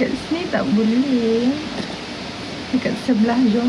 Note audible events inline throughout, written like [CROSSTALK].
Dekat sini tak boleh. Dekat sebelah jom.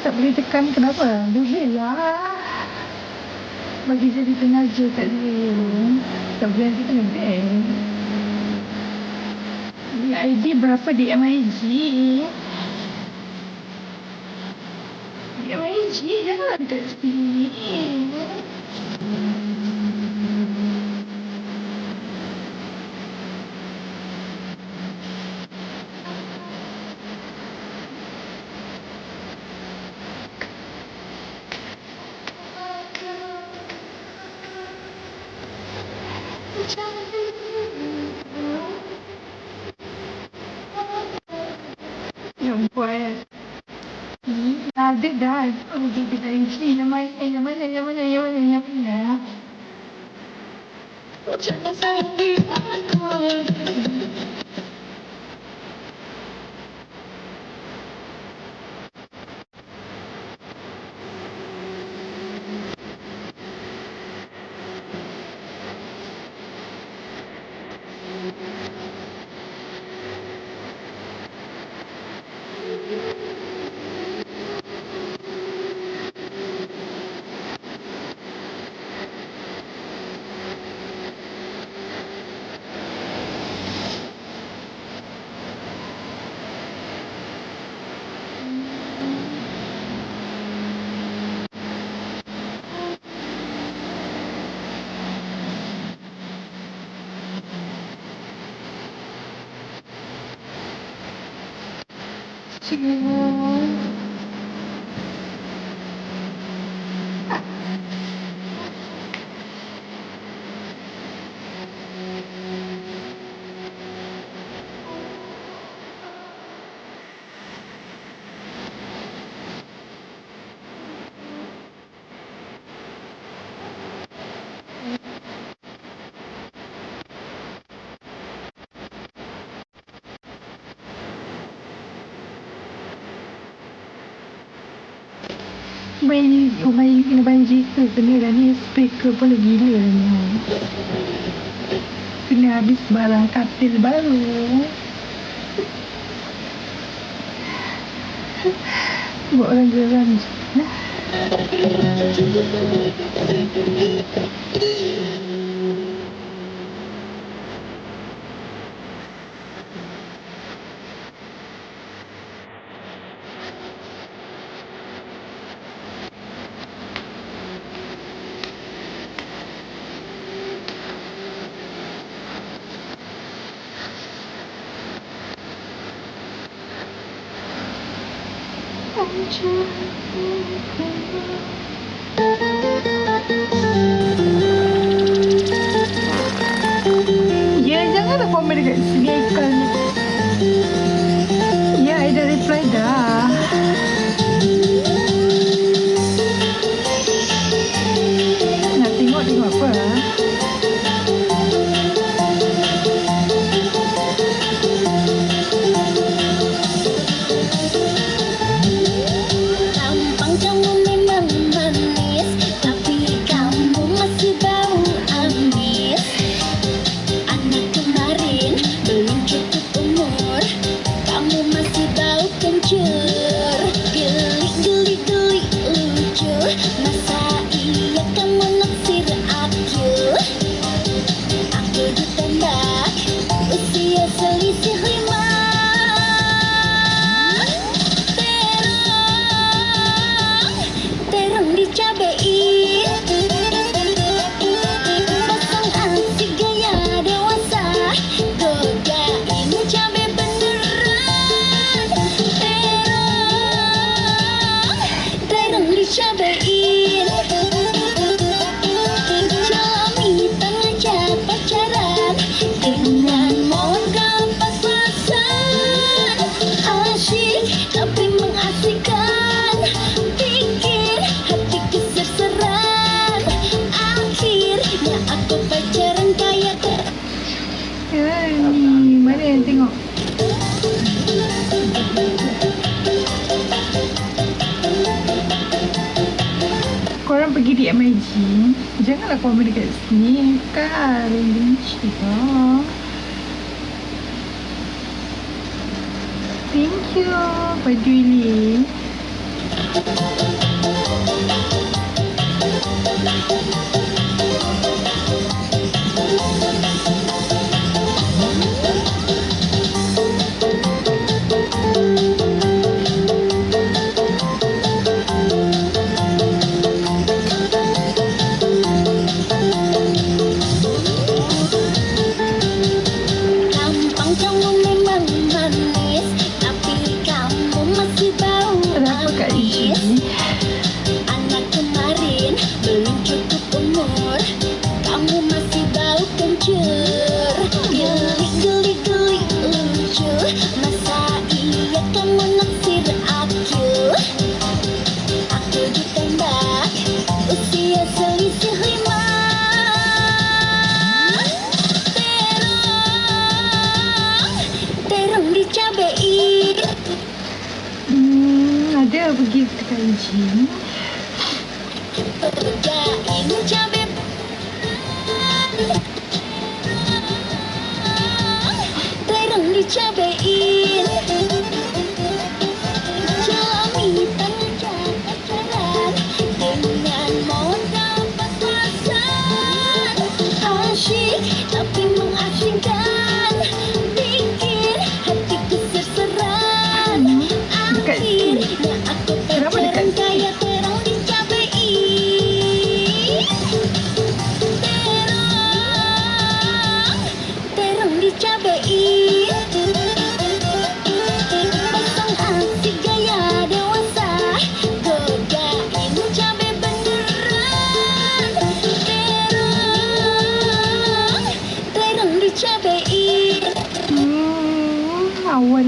tak boleh tekan kenapa? Boleh lah. Bagi jadi tenaga kat dia tak boleh nanti kena bank. ID berapa? Di MIG di MIG jangan dekat sini [LAUGHS] Yun pues. Dad, dad. Oh, Ang bibigay. Ay naman, ay naman, ay naman, ay naman, ay naman na. Diyan na sa hindi ako. Aku. Cik. Main main kena main cerita kena dah ni speaker pun gila ni. Kena habis barang katil baru. [LAUGHS] Buat orang geram je. 你真的 Dia imagine Janganlah komen dekat sini Kan Benci Thank you Baju ini Thank you. belum cukup umur kamu masih bau kencur. Geli geli geli lucu masa iya kamu naksir aku aku ditembak usia selisih lima terong terong dicabein hmm ada begitu kan Jim?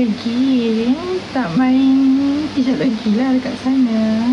lagi. Tak main. Kejap lagi lah dekat sana.